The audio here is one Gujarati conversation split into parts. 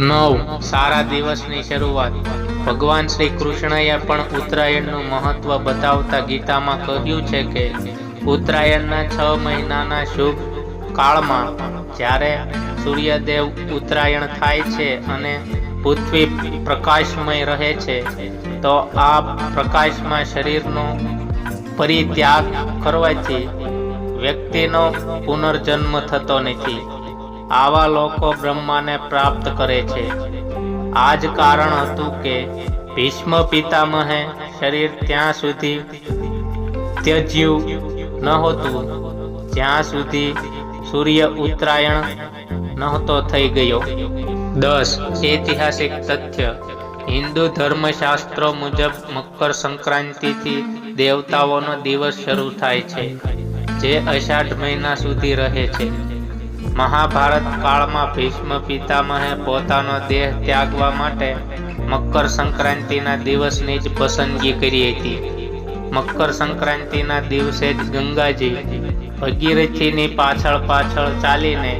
નવ. સારા દિવસની શરૂઆત. ભગવાન શ્રી કૃષ્ણએ પણ ઉત્તરાયણનું મહત્વ બતાવતા ગીતામાં કહ્યું છે કે, ઉત્તરાયણના છ મહિનાના શુભ કાળમાં જ્યારે સૂર્યદેવ ઉત્તરાયણ થાય છે અને પૃથ્વી પ્રકાશમય રહે છે, તો આ પ્રકાશમાં શરીરનો પરિત્યાગ કરવાથી વ્યક્તિનો પુનર્જન્મ થતો નથી. આવા લોકો બ્રહ્માને પ્રાપ્ત કરે છે. આ જ કારણ હતું કે ભીષ્મ પિતામહે શરીર ત્યાં સુધી ત્યજ્યું નહોતું જ્યાં સુધી સૂર્ય ઉત્તરાયણ નહોતો થઈ ગયો. દસ. ઐતિહાસિક તથ્ય. હિન્દુ ધર્મશાસ્ત્રો મુજબ મકર સંક્રાંતિથી દેવતાઓનો દિવસ શરૂ થાય છે, જે અષાઢ મહિના સુધી રહે છે. મહાભારત કાળમાં ભીષ્મ પિતામહે પોતાનો દેહ ત્યાગવા માટે મકર સંક્રાંતિના દિવસની જ પસંદગી કરી હતી. મકર સંક્રાંતિના દિવસે જ ગંગાજી ભગીરથીની પાછળ પાછળ ચાલીને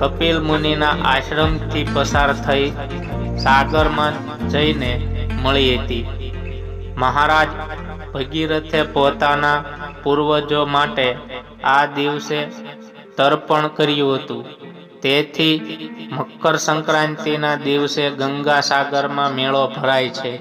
કપિલ મુનિના આશ્રમથી પસાર થઈ સાગરમાં જઈને મળી હતી. મહારાજ ભગીરથે પોતાના પૂર્વજો માટે આ દિવસે તર્પણ કર્યું હતું. તેથી મકર સંક્રાંતિના દિવસે ગંગા સાગરમાં મેળો ભરાય છે.